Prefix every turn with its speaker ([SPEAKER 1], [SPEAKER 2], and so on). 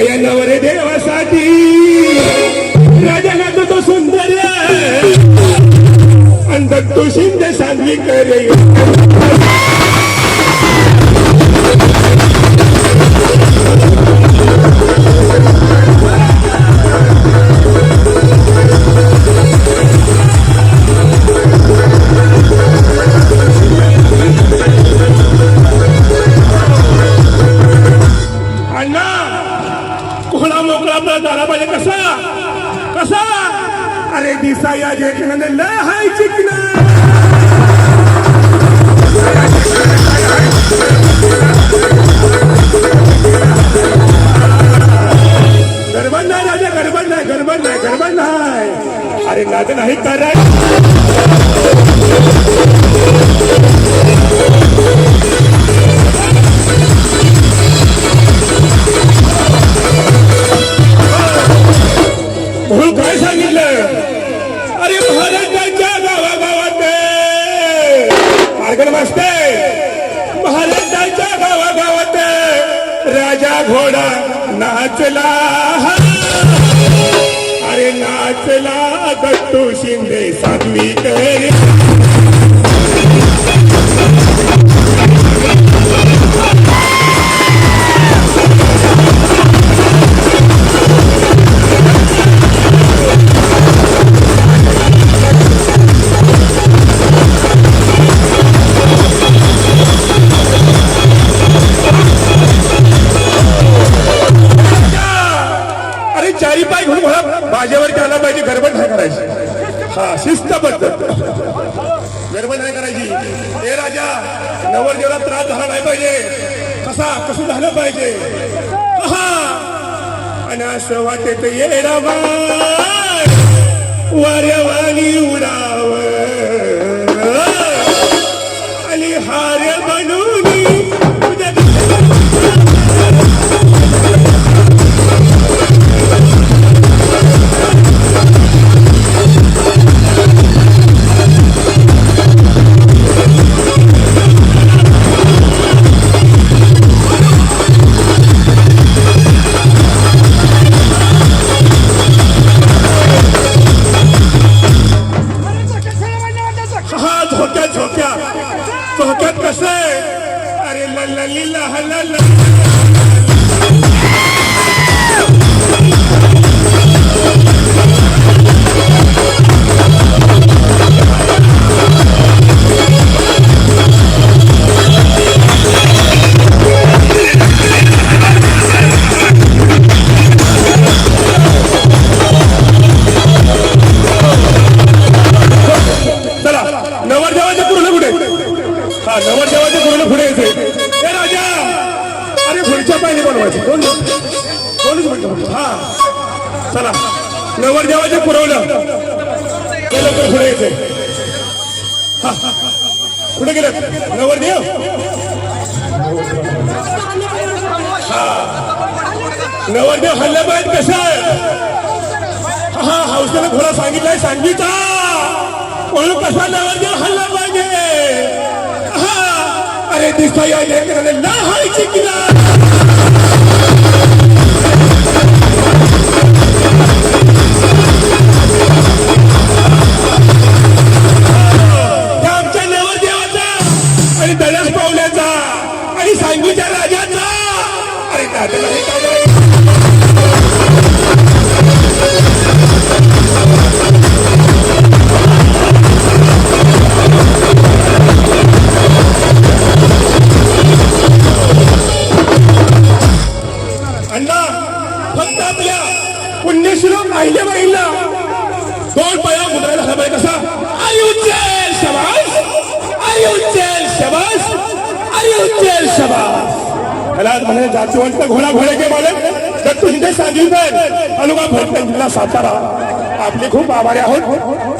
[SPEAKER 1] या नवरे देवासाठी. राजा तो सुंदर आणि दत्तू शिंदे सांगली करे. Sare Disa'ya cehennemde la hay. मार्गण वाजते महाराजांच्या गावागावात राजा घोडा नाचला अरे नाचला गट्टू शिंदे साध्वी करे माझ्यावर गडबड नाही करायची. हा शिस्तबद्ध. गडबड नाही करायची. हे राजा नवरदेवला त्रास झाला नाही पाहिजे. कसा कसं झालं पाहिजे? हा. आणि असं वाटेत येडावा रामा वाऱ्यावानी उडाव. देवाचे नवरदेवाच्या पुढे येते? राजा! अरे पुढच्या पाहिजे बनवायचे कोण दोनच म्हणतो हा. चला. नवरदेवाचे पुरवलं. ते लवकर पुढे येते. हा, कुठे गेले नवरदेव हा. नवरदेव हल्ल्या पाहिजे कसं हा हौसेला घोडा सांगितलाय सांगितला. म्हणून कसा नवरदेव या लेकराने किला आणि सांगूच्या पावल्याचा आणि राजाचा अरे दादा दोन पाया मुद्रायला हवा कसा? आयुचेल शबास आयुचेल शबास आयुचेल शबास त्याला म्हणे जातीवंत घोडा घोडे के मालक तर तुझे सांगितलं. अनुगा भरते जिल्हा सातारा. आपले खूप आभारी आहोत.